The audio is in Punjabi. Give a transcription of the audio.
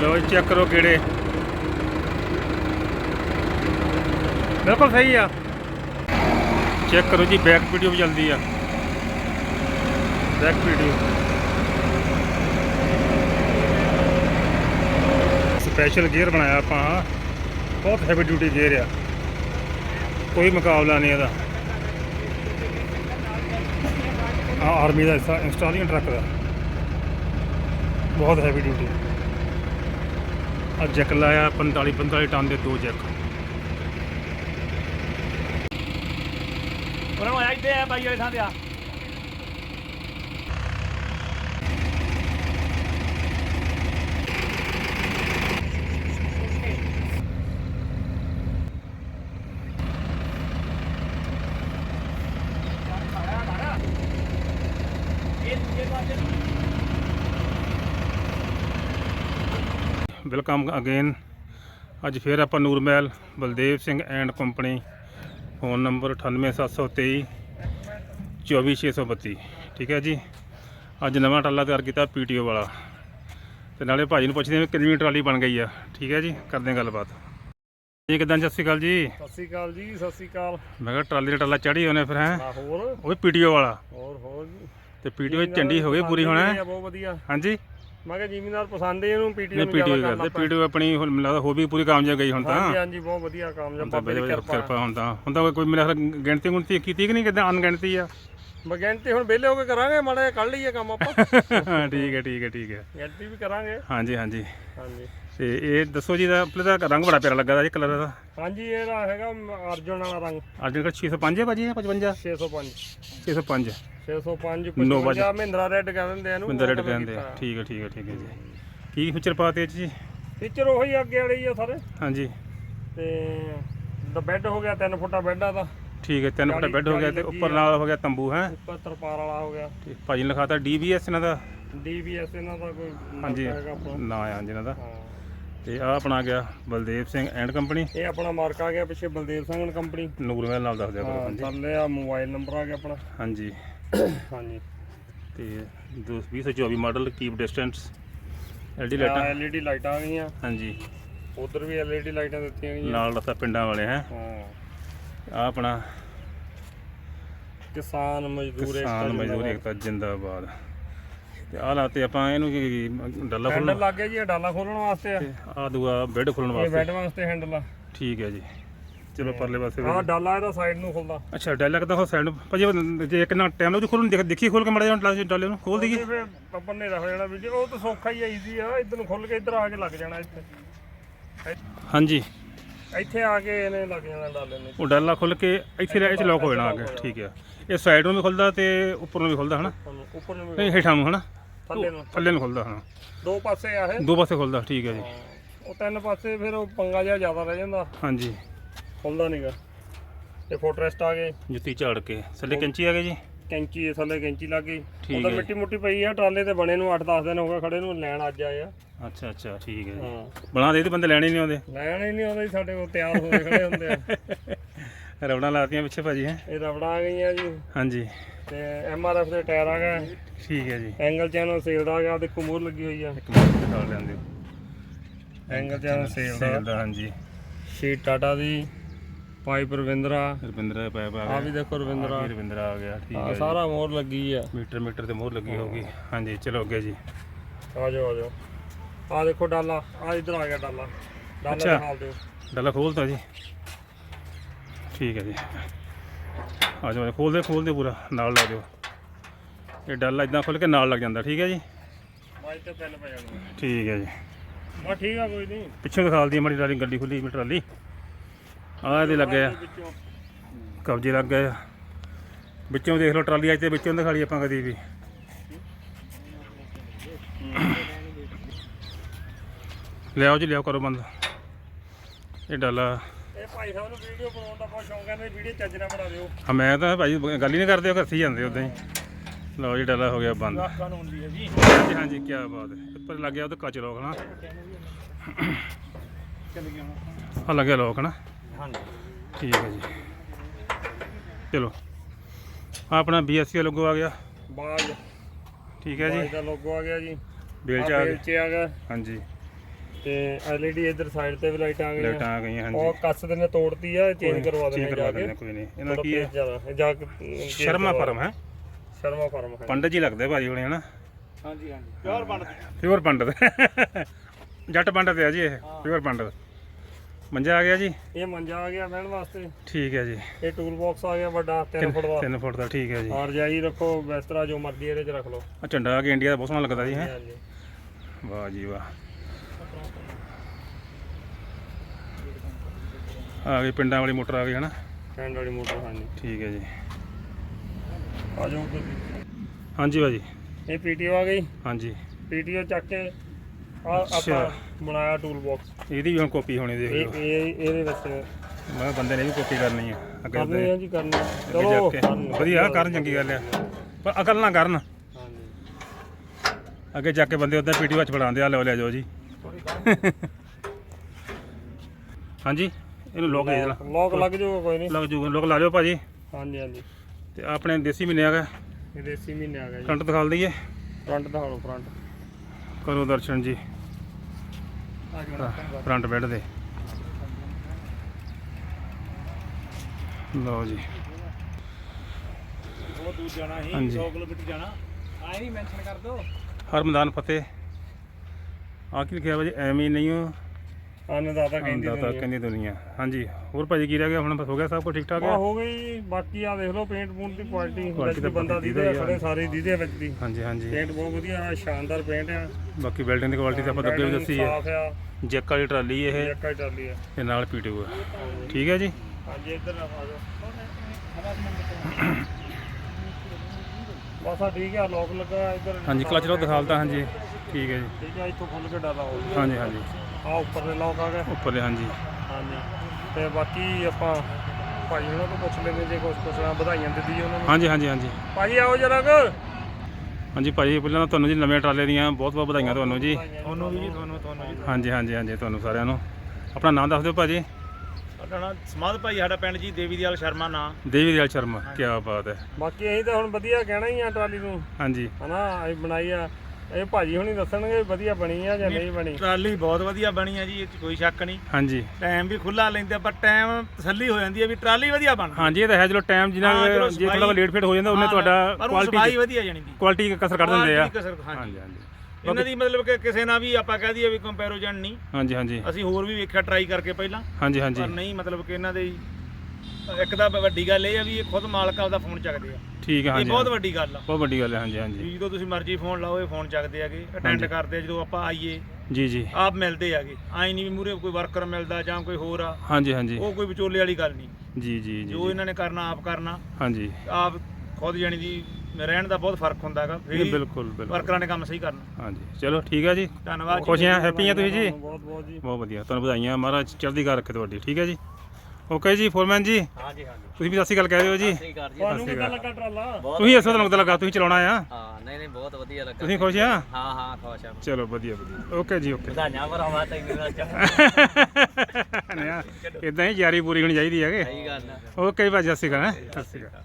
ਲੋ ਚੈੱਕ ਕਰੋ ਕਿਹੜੇ ਬਿਲਕੁਲ ਸਹੀ ਆ। ਚੈੱਕ ਕਰੋ ਜੀ ਬੈਕ ਵੀਡੀਓ ਵੀ ਜਲਦੀ ਆ। ਬੈਕ ਵੀਡੀਓ ਸਪੈਸ਼ਲ ਗੇਅਰ ਬਣਾਇਆ ਆਪਾਂ। ਬਹੁਤ ਹੈਵੀ ਡਿਊਟੀ ਗੇਅਰ ਆ। ਕੋਈ ਮੁਕਾਬਲਾ ਨਹੀਂ ਇਹਦਾ। ਆ ਆਰਮੀ ਦਾ ਹਿੱਸਾ ਇੰਸਟਾਲੀਅਨ ਟਰੱਕ ਦਾ। ਬਹੁਤ ਹੈਵੀ ਡਿਊਟੀ ਆ ਜੈਕ ਲਾਇਆ 45 45 ਟਨ ਦੇ ਦੋ ਜੈਕ। ਉਹਨਾਂ ਨੂੰ ਇੱਥੇ ਆ ਬਾਈ ਵਾਲੇ ਥਾਂ ਤੇ ਆ। ਵੈਲਕਮ ਅਗੇਨ ਅੱਜ ਫੇਰ ਆਪਾਂ Nur Mahal Baldev Singh and company phone number 98723 24632 ਠੀਕ ਹੈ ਜੀ? ਅੱਜ ਨਵਾਂ ਟਰਾਲਾ ਤਿਆਰ ਕੀਤਾ ਪੀਟੀਓ ਵਾਲਾ। ਤੇ ਨਾਲੇ ਭਾਜੀ ਨੂੰ ਪੁੱਛਦੇ ਵੀ ਕਿੰਨੀ ਟਰਾਲੀ ਬਣ ਗਈ ਆ। ਠੀਕ ਹੈ ਜੀ? ਕਰਦੇ ਹਾਂ ਗੱਲਬਾਤ। ਜੀ ਕਿਦਾਂ ਸਤਿ ਸ਼੍ਰੀ ਅਕਾਲ ਜੀ। ਸਤਿ ਸ੍ਰੀ ਅਕਾਲ ਜੀ ਸਤਿ ਸ੍ਰੀ ਅਕਾਲ। ਮੈਂ ਕਿਹਾ ਟਰਾਲੀ ਦਾ ਟਰਾਲਾ ਚੜੀ ਉਹਨੇ ਫਿਰ ਹੈ? ਆ ਹੋਰ? ਉਹ ਪੀਟੀਓ ਵਾਲਾ। ਹੋਰ ਹੋਰ ਜੀ। ਤੇ ਪੀਟੀਓ ਝੰਡੀ ਹੋ ਗਈ ਪੂਰੀ ਹੁਣ ਬਹੁਤ ਵਧੀਆ। ਹਾਂਜੀ? ਮੈਂ ਕਿਹਾ ਜ਼ਿਮੀਦਾਰ ਪਸੰਦ ਹੈ ਇਹਨੂੰ ਪੀਟੀ ਨਹੀਂ ਪੀਟੀਓ ਕਰਦੇ ਪੀਟੀਓ ਆਪਣੀ ਹੁਣ ਮੈਨੂੰ ਲੱਗਦਾ ਹੋ ਵੀ ਪੂਰੀ ਕਾਮਯਾਬ ਗਈ ਹੁਣ ਤਾਂ। ਹਾਂਜੀ ਹਾਂਜੀ ਬਹੁਤ ਵਧੀਆ ਕਾਮਯਾਬ ਹੁਣ ਤਾਂ ਬਾਬੇ ਦੀ ਕਿਰਪਾ ਕਿਰਪਾ ਹੁੰਦਾ ਹੁੰਦਾ ਕੋਈ ਮੇਰਾ ਖਿਆਲ ਗਿਣਤੀ ਗੁਣਤੀ ਕੀਤੀ ਕਿ ਨਹੀਂ ਕਿਦਾਂ ਅਣਗਿਣਤੀ ਆ? ਬਗੈਂਤੀ ਹੁਣ ਵਿਹਲੇ ਹੋ ਕੇ ਕਰਾਂਗੇ ਮਾੜਾ ਜਿਹਾ ਕੱਢ ਲਈਏ ਕੰਮ ਆਪਾਂ। ਠੀਕ ਹੈ ਠੀਕ ਹੈ ਠੀਕ ਹੈ। ਗਿਣਤੀ ਵੀ ਕਰਾਂਗੇ। ਹਾਂਜੀ ਹਾਂਜੀ। ਹਾਂਜੀ। ਤੇ ਇਹ ਦੱਸੋ ਜੀ ਦਾ ਆਪਣੇ ਦਾ ਰੰਗ ਬੜਾ ਪਿਆਰਾ ਲੱਗਾ ਦਾ ਜੀ ਕਲਰ ਦਾ ਹਾਂਜੀ ਇਹਦਾ ਹੈਗਾ ਅਰਜੁਨ ਵਾਲਾ ਰੰਗ। ਅੱਜ ਕੱਲ੍ਹ 605 ਹੈ ਭਾਜੀ 55 605 605 605 ਨੋਵਾ ਜੀ। 55 ਮਹਿੰਦਰਾ ਰੈੱਡ ਕਹਿੰਦੇ ਹੁੰਦੇ ਆ ਇਹਨੂੰ ਬਿੰਦਰ ਰੈਡ ਕਹਿੰਦੇ ਆ। ਠੀਕ ਹੈ ਠੀਕ ਹੈ ਠੀਕ ਹੈ ਜੀ। ਕੀ ਫੀਚਰ ਪਾਤੇ ਇਹ 'ਚ ਜੀ? ਫੀਚਰ ਉਹੀ ਅੱਗੇ ਵਾਲੇ ਹੀ ਆ ਸਾਰੇ। ਹਾਂਜੀ। ਤੇ ਦਾ ਬੈੱਡ ਹੋ ਗਿਆ 3 ਫੁੱਟਾ ਬੈੱਡ ਆ ਦਾ ਠੀਕ ਹੈ ਤਿੰਨ ਫੁੱਟ ਬੈੱਡ ਹੋ ਗਿਆ ਤੇ ਉੱਪਰ ਨਾਲ ਹੋ ਗਿਆ ਤੰਬੂ ਹੈ? ਉੱਪਰ ਤਰਪਾਲ ਵਾਲਾ ਹੋ ਗਿਆ। ਤੇ ਭਾਜੀ ਨੇ ਲਿਖਾਤਾ ਡੀਬੀਐਸ ਇਹਨਾਂ ਦਾ। ਡੀਵੀਐਸ ਇਹਨਾਂ ਦਾ ਕੋਈ ਹਾਂਜੀ। ਹੈਗਾ ਆਪਣਾ। ਨਾਂ ਆ ਇਹਨਾਂ ਦਾ। ਹਾਂ। ਤੇ ਆ ਆਪਣਾ ਗਿਆ ਬਲਦੇਵ ਸਿੰਘ ਐਂਡ ਕੰਪਨੀ। ਇਹ ਆਪਣਾ ਮਾਰਕ ਆ ਗਿਆ ਪਿੱਛੇ ਬਲਦੇਵ ਸਿੰਘ ਕੰਪਨੀ। ਨੂਰ ਮਹਿਲ ਨਾਲ ਦੱਸ ਦਿਆ ਕਰੋ ਹਾਂ ਹਾਂਜੀ ਥੱਲੇ ਆ ਮੋਬਾਈਲ ਨੰਬਰ ਆ ਗਿਆ ਆਪਣਾ। ਹਾਂਜੀ। ਹਾਂਜੀ। ਤੇ 2024 ਮਾਡਲ ਕੀਪ ਡਿਸਟੈਂਸ ਐਲਡੀ ਲਾਈਟਾਂ ਐਲਈਡੀ ਲਾਈਟਾਂ ਆ ਗਈਆਂ। ਹਾਂਜੀ। ਉਧਰ ਵੀ ਐਲਈਡੀ ਲਾਈਟਾਂ ਦਿੱਤੀਆਂ ਗਈਆਂ। ਨਾਲ ਲੱਤਾ ਪਿੰਡਾਂ ਵਾਲੇ ਹੈ। ਹਾਂ। ਆ ਆਪਣਾ ਕਿਸਾਨ ਮਜ਼ਦੂਰ ਕਿਸਾਨ ਮਜ਼ਦੂਰ ਏਕਤਾ ਜਿੰਦਾਬਾਦ। ਤੇ ਆ ਲਾਤੇ ਆਪਾਂ ਇਹਨੂੰ ਕੀ ਡੱਲਾ ਹੈਂਡਲ ਲੱਗ ਗਿਆ ਜੀ ਇਹ ਡਾਲਾ ਖੋਲਣ ਵਾਸਤੇ ਆ। ਆ ਦੂਆ ਬੈੱਡ ਖੋਲਣ ਇਹ ਵਾਸਤੇ। ਬੈੱਡ ਵਾਸਤੇ ਹੈਂਡਲ ਆ। ਠੀਕ ਹੈ ਜੀ। ਚਲੋ ਪਰਲੇ ਪਾਸੇ ਵੀ ਆਹ ਡਾਲਾ ਇਹਦਾ ਸਾਈਡ ਨੂੰ ਖੁੱਲਦਾ ਅੱਛਾ ਡੱਲਾ ਕਿਦਾਂ ਹੋ ਸਾਈਡ ਭਾਜੀ ਜੇ ਕਿੰਨਾ ਟਾਈਮ ਲੱਗੂ ਖੋਲਣ ਦੇਖ ਖੋਲ ਕੇ ਮੜਾ ਜਾਂ ਡੱਲੇ ਨੂੰ ਖੋਲ ਦਈਏ। ਫਿਰ ਬੱਬਰ ਨੇ ਹੋ ਜਾਣਾ ਵੀਡੀਓ ਉਹ ਤਾਂ ਸੌਖਾ ਹੀ ਈਜ਼ੀ ਆ। ਇਧਰ ਨੂੰ ਖੁੱਲ ਕੇ ਇੱਧਰ ਆ ਕੇ ਲੱਗ ਜਾਣਾ ਇੱਥੇ। ਹਾਂਜੀ। ਇੱਥੇ ਆ ਕੇ ਇਹਨੇ ਲੱਗ ਜਾਣਾ ਡਾਲੇ ਨੇ ਉਹ ਡੱਲਾ ਖੁੱਲ ਕੇ ਇੱਥੇ ਇਹ ਚ ਲੋਕ ਹੋ ਜਾਣਾ ਆ ਕੇ। ਠੀਕ ਹੈ ਇਹ ਸਾਈਡ ਨੂੰ ਵੀ ਖੁੱਲਦਾ ਤੇ ਉੱਪਰ ਨੂੰ ਵੀ ਖੁੱਲਦਾ ਹਨਾ? ਤੁਹਾਨੂੰ ਉੱਪਰ ਨੂੰ ਵੀ ਨਹੀਂ ਹੇਠਾਂ ਨੂੰ ਹਨਾ? ਥੱਲੇ ਨੂੰ। ਥੱਲੇ ਨੂੰ ਖੁੱਲਦਾ ਹਾਂ ਦੋ ਪਾਸੇ ਆ ਇਹ। ਦੋ ਪਾਸੇ ਖੁੱਲਦਾ ਠੀਕ ਹੈ ਜੀ। ਉਹ ਤਿੰਨ ਪਾਸੇ ਫਿਰ ਉਹ ਪੰਗਾ ਜਿਹਾ ਜ਼ਿਆਦਾ ਰਹਿ ਜਾਂਦਾ। ਹਾਂਜੀ। ਖੁੱਲਦਾ ਨਹੀਂਗਾ ਇਹ ਫੋਟਰੈਸਟ ਆ ਗਏ। ਜੁੱਤੀ ਝਾੜ ਕੇ। ਥੱਲੇ ਕੈਂਚੀ ਆ ਗਈ ਜੀ? ਕੈਂਚੀ ਇਹ ਥੱਲੇ ਕੈਂਚੀ ਲੱਗ ਗਈ। ਠੀਕ ਹੈ। ਮਿੱਟੀ ਮੁੱਟੀ ਪਈ ਆ ਟਰਾਲੇ ਤੇ ਬਣੇ ਨੂੰ 8-10 ਦਿਨ ਹੋ ਗਏ ਖੜੇ ਨੂੰ ਲੈਣ ਅੱਜ ਆਏ ਆ। ਅੱਛਾ ਅੱਛਾ ਠੀਕ ਹੈ ਜੀ। ਹਾਂ। ਬਣਾ ਦੇ ਤੇ ਬੰਦੇ ਲੈਣੇ ਨਹੀਂ ਆਉਂਦੇ? ਲੈਣ ਹੀ ਨਹੀਂ ਆਉਂਦੇ ਜੀ, ਸਾਡੇ ਕੋਲ ਤਿਆਰ ਹੋ ਕੇ ਖੜੇ ਹੁੰਦੇ ਆ। ਰਬੜਾਂ ਲਾਤੀਆਂ ਪਿੱਛੇ ਭਾਜੀ ਹੈ? ਇਹ ਰਬੜਾਂ ਆ ਗਈਆਂ ਜੀ। ਹਾਂਜੀ। ਤੇ ਐਮਆਰਐਫ ਦੇ ਟਾਇਰ ਆ ਗਏ। ਠੀਕ ਹੈ ਜੀ। ਐਂਗਲ ਚੈਨਲ ਸੇਲ ਦਾ ਆ ਗਿਆ ਦੇਖੋ ਮੋਹਰ ਲੱਗੀ ਹੋਈ ਆ। ਇੱਕ ਮਿੰਟ ਦਿਖਾ ਲੈਂਦੇ ਹੋ। ਐਂਗਲ ਚੈਨਲ ਸੇਲ ਦਾ ਸੇਲ ਦਾ ਹਾਂਜੀ। ਸ਼ੀਟ ਟਾਟਾ ਦੀ ਪਾਈਪ ਰਵਿੰਦਰਾ। ਰਵਿੰਦਰ ਦਾ ਪੈਪ ਆ ਵੀ ਦੇਖੋ ਰਵਿੰਦਰਾ। ਰਵਿੰਦਰ ਆ ਗਿਆ ਠੀਕ ਆ ਹੈ ਸਾਰਾ ਮੋਹਰ ਲੱਗੀ ਆ। ਮੀਟਰ ਮੀਟਰ ਤੇ ਮੋਹਰ ਲੱਗੀ ਹੋਊਗੀ। ਹਾਂਜੀ ਚਲੋ ਅੱਗੇ ਜੀ। ਆ ਜਾਓ ਆ ਜਾਓ। ਆ ਦੇਖੋ ਡਾਲਾ ਆ ਇਧਰ ਆ ਗਿਆ ਡਾਲਾ। ਡਾਲਾ ਅੱਛਾ। ਦਿਖਾ ਦਿਓ ਡੱਲਾ ਖੋਲਤਾ ਜੀ। ਠੀਕ ਹੈ ਜੀ। ਆ ਜਾਓ ਖੋਲ ਦੇ ਖੋਲ ਦੇ ਪੂਰਾ ਨਾਲ ਲਾ ਦਿਓ। ਇਹ ਡੱਲਾ ਇਦਾਂ ਖੁੱਲ ਕੇ ਨਾਲ ਲੱਗ ਜਾਂਦਾ ਠੀਕ ਹੈ ਜੀ? ਬਾਈ ਤੇ ਪੈਨ ਪੈ ਜਾਣਾ ਠੀਕ ਹੈ ਜੀ। ਬਾ ਠੀਕ ਆ ਕੋਈ ਨਹੀਂ। ਪਿੱਛੋਂ ਦਿਖਾਲਦੀ ਮੜੀ ਟਰਾਲੀ ਗੱਡੀ ਖੁੱਲੀ ਮੀ ਟਰਾਲੀ। ਆਹ ਇਹਦੇ ਲੱਗੇ ਆ ਵਿੱਚੋਂ ਕਬਜੇ ਲੱਗ ਗਏ ਆ। ਵਿੱਚੋਂ ਦੇਖ ਲਓ ਟਰਾਲੀ ਅੱਜ ਤੇ ਵਿੱਚੋਂ ਦਿਖਾ ਲਈ ਆਪਾਂ ਕਦੀ ਵੀ। ਲਿਆਓ ਜੀ ਲਿਆਓ ਕਰੋ ਬੰਦ। ਇਹ ਡਾਲਾ ਇਹ ਭਾਈ ਸਾਹਿਬ ਨੂੰ ਵੀਡੀਓ ਬਣਾਉਣ ਦਾ ਬਹੁਤ ਸ਼ੌਂਕ ਹੈ ਨੇ ਵੀਡੀਓ ਚੱਜ ਨਾਲ ਬਣਾ ਦਿਓ। ਹਾਂ ਮੈਂ ਤਾਂ ਭਾਈ ਗੱਲ ਹੀ ਨਹੀਂ ਕਰਦੇ ਉਹ ਘੱਸੀ ਜਾਂਦੇ ਉਦਾਂ ਹੀ। ਲਓ ਜੀ ਡਾਲਾ ਹੋ ਗਿਆ ਬੰਦ। ਕਾਨੂੰਨ ਦੀ ਹੈ ਜੀ। ਹਾਂਜੀ ਹਾਂਜੀ ਕੀ ਬਾਤ ਹੈ। ਉੱਪਰ ਲੱਗ ਗਿਆ ਉਹ ਤਾਂ ਕੱਚ ਲੋਕ ਹਨਾ। ਚੱਲ ਗਿਆ ਲੱਗਿਆ ਲੋਕ ਹਨਾ। ਹਾਂਜੀ। ਠੀਕ ਹੈ ਜੀ। ਚਲੋ ਆਪਣਾ ਬੀਐਸਸੀ ਲੋਗੋ ਆ ਗਿਆ। ਬਾਜ। ਠੀਕ ਹੈ ਬਾਜ ਜੀ ਦਾ ਲੋਗੋ ਆ ਗਿਆ ਜੀ। ਬੇਲ ਚ ਆਹ ਆ ਬੇਲ ਗਿਆ ਚ ਆ ਗਿਆ ਹਾਂਜੀ। ਤੇ ਐਲਈਡੀ ਇਧਰ ਸਾਈਡ ਤੇ ਵੀ ਲਾਈਟਾਂ ਆ ਗਈਆਂ। ਲਾਈਟਾਂ ਆ ਗਈਆਂ ਹਾਂਜੀ। ਉਹ ਕੱਸ ਦੇ ਨੇ ਤੋੜਤੀ ਆ ਚੇਂਜ ਕਰਵਾ ਦੇਣੇ ਜਾ ਕੇ। ਕੋਈ ਨਹੀਂ। ਇਹਨਾਂ ਕੀ ਹੈ ਜਾ ਕੇ ਸ਼ਰਮਾ ਫਰਮ ਹੈ? ਸ਼ਰਮਾ ਫਰਮ ਹੈ ਪੰਡਤ ਜੀ ਲੱਗਦੇ ਭਾਜੀ ਹੁਣੇ ਹਨਾ? ਹਾਂਜੀ ਹਾਂਜੀ। ਪਿਓਰ ਬਣਦਾ ਪਿਓਰ ਪੰਡਤ। ਜੱਟ ਪੰਡਤ ਹੈ ਜੀ ਇਹ ਪਿਓਰ ਪੰਡਤ। ਮੰਜਾ ਆ ਗਿਆ ਜੀ? ਇਹ ਮੰਜਾ ਆ ਗਿਆ ਬਹਿਣ ਵਾਸਤੇ। ਠੀਕ ਹੈ ਜੀ। ਇਹ ਟੂਲ ਬਾਕਸ ਆ ਗਿਆ ਵੱਡਾ 3 ਫੁੱਟ ਦਾ। 3 ਫੁੱਟ ਦਾ ਠੀਕ ਹੈ ਜੀ। ਔਰ ਜਾਈ ਰੱਖੋ ਬਿਸਤਰਾ ਜੋ ਮਰਜ਼ੀ ਇਹਦੇ 'ਚ ਰੱਖ ਲਓ। ਆ ਝੰਡਾ ਆ ਗਿਆ ਇੰਡੀਆ ਦਾ ਬਹੁਤ ਸੋਹਣਾ ਲੱਗਦਾ ਜੀ ਹੈ? ਹਾਂਜੀ। ਵਾਹ ਜੀ ਵਾਹ। ਆ ਗਈ ਪਿੰਡਾਂ ਵਾਲੀ ਮੋਟਰ ਆ ਗਈ ਹਨਾ? ਸਟੈਂਡ ਵਾਲੀ ਮੋਟਰ ਹਾਂਜੀ। ਠੀਕ ਹੈ ਜੀ। ਆ ਜਾਓ। ਹਾਂਜੀ ਭਾਜੀ। ਇਹ ਪੀਟੀਓ ਆ ਗਈ? ਹਾਂਜੀ। ਪੀਟੀਓ ਚੱਕ ਕੇ ਆ ਅੱਛਾ। ਆਪਾਂ ਬਣਾਇਆ ਟੂਲ ਬਾਕਸ ਇਹਦੀ ਵੀ ਹੁਣ ਕਾਪੀ ਹੋਣੀ ਦੇਖ ਇਹ ਲਓ। ਇਹ ਇਹਦੇ ਵਿੱਚ ਮੈਂ ਬੰਦੇ ਨੇ ਵੀ ਕਾਪੀ ਕਰਨੀ ਆ ਅੱਗੇ ਕਰਨੀ ਆ ਜੀ ਕਰਨੀ ਆ। ਚਲੋ ਜਾ ਕੇ। ਕਰਨ। ਵਧੀਆ ਕਰਨ ਚੰਗੀ ਗੱਲ ਆ। ਪਰ ਅਕਲ ਨਾ ਕਰਨ। ਹਾਂਜੀ। ਅੱਗੇ ਜਾ ਕੇ ਬੰਦੇ ਉਦਾਂ ਪੀਟੀ ਵਿੱਚ ਫੜਾਉਂਦੇ ਆ। ਲੈ ਲੈ ਜਾਓ ਜੀ। ਹਾਂਜੀ। ਇਹਨੂੰ ਲੋਕ ਦੇ ਦੇਣਾ ਲੋਕ ਲੱਗ ਜਾਊਗਾ ਕੋਈ ਨਹੀਂ। ਲੱਗ ਜੂਗਾ ਲੋਕ ਲਾ ਲਿਓ ਭਾਜੀ। ਹਾਂਜੀ ਹਾਂਜੀ। ਤੇ ਆਪਣੇ ਦੇਸੀ ਮਹੀਨੇ ਆ ਗਏ। ਇਹ ਦੇਸੀ ਮਹੀਨੇ ਆ ਗਿਆ ਜੀ। ਫਰੰਟ ਦਿਖਾਲ ਦਈਏ। ਫਰੰਟ ਦਿਖਾਓ ਫਰੰਟ। ਕਰੋ ਦਰਸ਼ਨ ਜੀ। ਫਰੰਟ ਬੈੱਡ ਦੇ। ਲਓ ਜੀ। ਉਹ ਦੂਰ ਜਾਣਾ ਹਾਂਜੀ। 100 ਕਿਲੋਮੀਟਰ ਜਾਣਾ। ਆਏ ਨਹੀਂ ਮੈਂਸ਼ਨ ਕਰ ਦੋ। ਹਰ ਮੈਦਾਨ ਫਤਿਹ। ਆ ਕੀ ਲਿਖਿਆ ਐਵੇਂ ਹੀ ਨਹੀਂ ਹੋ। ਅੰਨਦਾਤਾ ਕਹਿੰਦੀ ਦਾਤਾ ਦੁਨੀਆ। ਕਹਿੰਦੀ ਦੁਨੀਆ ਹਾਂਜੀ ਹੋਰ ਭਾਜੀ ਕੀ ਰਹਿ ਗਿਆ ਹੁਣ ਬਸ ਹੋ ਗਿਆ ਸਭ ਕੁਝ ਠੀਕ ਠਾਕ ਆ ਹੈ ਹੋ ਗਈ ਬਾਕੀ ਆ ਦੇਖ ਲਓ ਪੇਂਟ ਪੂੰਟ ਦੀ ਕੁਆਲਿਟੀ ਕੁਆਲਿਟੀ ਤਾਂ ਬੰਦਾ ਦੀ ਆ। ਖੜੇ ਸਾਰੇ ਦੀਦੇ ਵਿੱਚ ਦੀ ਹਾਂਜੀ ਹਾਂਜੀ ਪੇਂਟ ਬਹੁਤ ਵਧੀਆ ਆ ਸ਼ਾਨਦਾਰ ਪੇਂਟ ਆ ਬਾਕੀ ਬਿਲਡਿੰਗ ਦੀ ਕੁਆਲਿਟੀ ਤਾਂ ਆਪਾਂ ਅੱਗੇ ਵੀ ਦੱਸੀ ਹੈ। ਸਾਫ਼ ਆ ਜੈਕ ਵਾਲੀ ਟਰਾਲੀ ਇਹ। ਹੀ ਟਰਾਲੀ ਆ ਤੇ ਨਾਲ ਪੀਟੂ ਹੈ ਠੀਕ ਹੈ ਜੀ? ਹਾਂਜੀ ਇੱਧਰ ਆ ਜਾਓ। ਬਸ ਆ ਠੀਕ ਆ ਲੋਕ ਲੱਗਾ ਇੱਧਰ। ਹਾਂਜੀ ਕਲਚ ਲੋਕ ਦਿਖਾਲਤਾ ਹਾਂਜੀ। ਠੀਕ ਹੈ ਜੀ। ਠੀਕ ਆ ਇੱਥੋਂ ਖੁੱਲ ਕੇ ਡਾਲਾ ਹੋ ਗਿਆ। ਹਾਂਜੀ ਹਾਂਜੀ। ਆ ਉੱਪਰ ਦੇ ਲੋਕ ਆ ਗਏ। ਉੱਪਰਲੇ ਹਾਂਜੀ। ਹਾਂਜੀ। ਤੇ ਬਾਕੀ ਆਪਾਂ ਭਾਈ ਉਹਨਾਂ ਤੋਂ ਪੁੱਛ ਲੈਂਦੇ ਜੇ ਕੁਝ ਪੁੱਛਣਾ ਵਧਾਈਆਂ ਦਿੱਤੀ ਉਹਨਾਂ ਨੂੰ। ਹਾਂਜੀ ਹਾਂਜੀ ਹਾਂਜੀ। ਭਾਜੀ ਆਓ ਜਰਾ ਕੁ। ਹਾਂਜੀ ਭਾਜੀ ਪਹਿਲਾਂ ਤਾਂ ਤੁਹਾਨੂੰ ਜੀ ਨਵੇਂ ਟਰਾਲੇ ਦੀਆਂ ਬਹੁਤ ਬਹੁਤ ਵਧਾਈਆਂ ਤੁਹਾਨੂੰ ਜੀ। ਤੁਹਾਨੂੰ ਵੀ ਜੀ ਤੁਹਾਨੂੰ ਤੁਹਾਨੂੰ ਜੀ ਹਾਂਜੀ ਹਾਂਜੀ ਹਾਂਜੀ ਤੁਹਾਨੂੰ ਸਾਰਿਆਂ ਨੂੰ। ਆਪਣਾ ਨਾਮ ਦੱਸ ਦਿਓ ਭਾਜੀ। ਸਾਡਾ ਨਾਂ ਸਮਾਧ ਭਾਈ ਸਾਡਾ ਪਿੰਡ ਜੀ ਦੇਵੀ ਦਿਆਲ ਸ਼ਰਮਾ ਨਾਂ। ਦੇਵੀ ਦਿਆਲ ਸ਼ਰਮਾ ਕੀ ਬਾਤ ਹੈ। ਬਾਕੀ ਅਸੀਂ ਤਾਂ ਹੁਣ ਵਧੀਆ ਕਹਿਣਾ ਹੀ ਆ ਟਰਾਲੀ ਨੂੰ। ਹਾਂਜੀ। ਹਨਾ ਅਸੀਂ ਬਣਾਈ ਆ। ਇਹ ਭਾਜੀ ਹੁਣੀ ਦੱਸਣਗੇ ਵਧੀਆ ਬਣੀ ਆ ਜਾਂ ਨਹੀਂ ਬਣੀ। ਟਰਾਲੀ ਬਹੁਤ ਵਧੀਆ ਬਣੀ ਹੈ ਜੀ ਇਹ 'ਚ ਕੋਈ ਸ਼ੱਕ ਨਹੀਂ। ਹਾਂਜੀ। ਟਾਈਮ ਵੀ ਖੁੱਲਾ ਲੈਂਦੇ ਪਰ ਟਾਈਮ ਤਸੱਲੀ ਹੋ ਜਾਂਦੀ ਹੈ ਵੀ ਟਰਾਲੀ ਵਧੀਆ ਬਣ ਹਾਂਜੀ ਇਹ ਤਾਂ ਹੈ ਚਲੋ ਟਾਈਮ ਜਿੰਨਾ ਹਾਂ, ਚਲੋ ਜੇ ਥੋੜਾ ਸਫਾਈ- ਲੇਟ ਫੇਟ ਹੋ ਜਾਂਦਾ ਉਹਨੇ ਤੁਹਾਡਾ ਪਰ ਉਹ ਸਫ਼ਾਈ ਕੁਆਲਿਟੀ ਵਧੀਆ ਜਾਣੀ ਦੀ ਕੁਆਲਿਟੀ ਕਸਰ ਕੱਢ ਦਿੰਦੇ ਆ। Quality ਕਸਰ, ਹਾਂਜੀ ਹਾਂਜੀ। ਹਾਂਜੀ। ਇਹਨਾਂ ਦੀ ਮਤਲਬ ਕਿ ਕਿਸੇ ਨਾਲ ਵੀ ਆਪਾਂ ਕਹਿ ਦਈਏ ਵੀ ਕੰਪੈਰੀਜ਼ਨ ਨਹੀਂ। ਹਾਂਜੀ ਹਾਂਜੀ। ਅਸੀਂ ਹੋਰ ਵੀ ਵੇਖਿਆ ਟਰਾਈ ਕਰਕੇ ਪਹਿਲਾਂ। ਹਾਂਜੀ ਹਾਂਜੀ। ਪਰ ਨਹੀਂ ਮਤਲਬ ਕਿ ਇਹਨਾਂ ਦੇ ਇੱਕ ਤਾਂ ਵੱਡੀ ਗੱਲ ਇਹ ਆ ਵੀ ਇਹ ਖੁਦ ਮਾਲਕ ਆਪਦਾ ਫੋਨ ਚੱਕਦੇ ਆ। ਠੀਕ ਹੈ ਇਹ ਹਾਂਜੀ ਬਹੁਤ ਵੱਡੀ ਗੱਲ ਆ। ਬਹੁਤ ਵੱਡੀ ਗੱਲ ਹੈ ਹਾਂਜੀ ਹਾਂਜੀ। ਵੀ ਜਦੋਂ ਤੁਸੀਂ ਮਰਜ਼ੀ ਫੋਨ ਲਾਓ ਇਹ ਫੋਨ ਚੱਕਦੇ ਆਗੇ ਅਟੈਂਡ ਹਾਂਜੀ। ਕਰਦੇ ਆ ਜਦੋਂ ਆਪਾਂ ਆਈਏ ਜੀ ਜੀ। ਆਪ ਮਿਲਦੇ ਆਗੇ ਆਈ ਨਹੀਂ ਵੀ ਮੂਰੇ ਕੋਈ ਵਰਕਰ ਮਿਲਦਾ ਜਾਂ ਕੋਈ ਹੋਰ ਆ। ਹਾਂਜੀ ਹਾਂਜੀ। ਉਹ ਕੋਈ ਵਿਚੋਲੇ ਵਾਲੀ ਗੱਲ ਨਹੀਂ। ਜੀ ਜੀ ਜੀ ਜੋ ਇਹਨਾਂ ਨੇ ਕਰਨਾ ਆਪ ਕਰਨਾ। ਹਾਂਜੀ। ਆਪ ਖੁਦ ਜਾਣੀ ਦੀ ਰਹਿਣ ਦਾ ਬਹੁਤ ਫ਼ਰਕ ਹੁੰਦਾ ਹੈਗਾ। ਫਿਰ ਹੀ ਬਿਲਕੁਲ ਬਿਲਕੁਲ। ਵਰਕਰਾਂ ਨੇ ਕੰਮ ਸਹੀ ਕਰਨਾ। ਹਾਂਜੀ। ਚਲੋ ਠੀਕ ਹੈ ਜੀ। ਧੰਨਵਾਦ ਜੀ। ਖੁਸ਼ ਆ ਹੈਪੀ ਆ ਤੁਸੀਂ ਜੀ? ਬਹੁਤ ਬਹੁਤ ਜੀ। ਬਹੁਤ ਵਧੀਆ। ਤੁਹਾਨੂੰ ਵਧਾਈਆਂ। ਮਹਾਰਾਜ ਚੜ੍ਹਦੀ ਕਲਾ ਰੱਖੇ ਤੁਹਾਡੀ। ਠੀਕ ਹੈ ਜੀ? ਓਕੇ ਜੀ ਫੋਰਮੈਨ ਜੀ। ਹਾਂਜੀ ਹਾਂਜੀ। ਤੁਸੀਂ ਵੀ ਸਤਿ ਗੱਲ ਕਹਿ ਦਿਓ ਜੀ। ਸਹੀ ਕਰ ਜੀ ਤੁਹਾਨੂੰ ਕਿੱਦਾਂ ਲੱਗਾ ਟਰਾਲਾ? ਬਹੁਤ ਤੁਸੀਂ ਦੱਸੋ ਤੁਹਾਨੂੰ ਕਿੱਦਾਂ ਲੱਗਾ ਤੁਸੀਂ ਚਲਾਉਣਾ ਆ? ਹਾਂ ਨਹੀਂ ਨਹੀਂ ਬਹੁਤ ਵਧੀਆ ਲੱਗਾ। ਤੁਸੀਂ ਖੁਸ਼ ਆ? ਹਾਂ ਹਾਂ ਖੁਸ਼ ਆ। ਚਲੋ ਵਧੀਆ ਵਧੀਆ। ਓਕੇ ਜੀ ਓਕੇ। ਵਧਾਈਆਂ ਭਰਾਵਾ ਤੈਨੂੰ ਦਾ ਇਦਾਂ ਹੀ ਯਾਰੀ ਪੂਰੀ ਹੋਣੀ ਚਾਹੀਦੀ ਹੈਗੇ। ਸਹੀ ਗੱਲ ਆ। ਓਕੇ ਭਾਜੀ ਸਤਿ ਸ਼੍ਰੀ ਅਕਾਲ ਹੈਂ। ਸਤਿ ਸ਼੍ਰੀ ਅਕਾਲ।